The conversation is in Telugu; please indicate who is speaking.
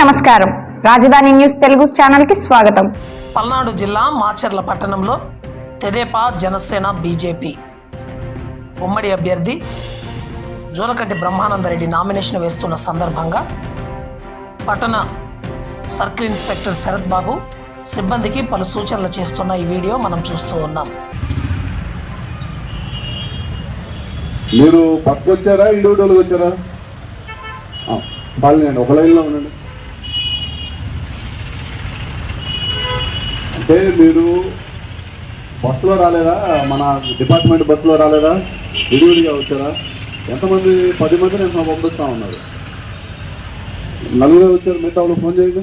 Speaker 1: నమస్కారం. రాజధాని న్యూస్ తెలుగు ఛానల్కి స్వాగతం.
Speaker 2: పల్నాడు జిల్లా మాచర్ల పట్టణంలో తెదేపా జనసేన బీజేపీ. ఉమ్మడి అభ్యర్థి జోలకంటి బ్రహ్మానందరెడ్డి నామినేషన్ వేస్తున్న సందర్భంగా పట్టణ సర్కిల్ ఇన్స్పెక్టర్ శరత్ బాబు సిబ్బందికి పలు సూచనలు చేస్తున్న ఈ వీడియో మనం చూస్తూ ఉన్నాం.
Speaker 3: మీరు బస్కి వచ్చారా ఇండివిజువల్గా వచ్చారా? బాగాలేండి ఒక లైన్లో ఉండండి. అంటే మీరు బస్సులో రాలేదా? మన డిపార్ట్మెంట్ బస్సులో రాలేదా? విడివిడిగా వచ్చారా? ఎంతమంది పది మంది నేను పంపిస్తా ఉన్నారు. నలుగురు వచ్చారు మిగతా వాళ్ళు ఫోన్ చేయండి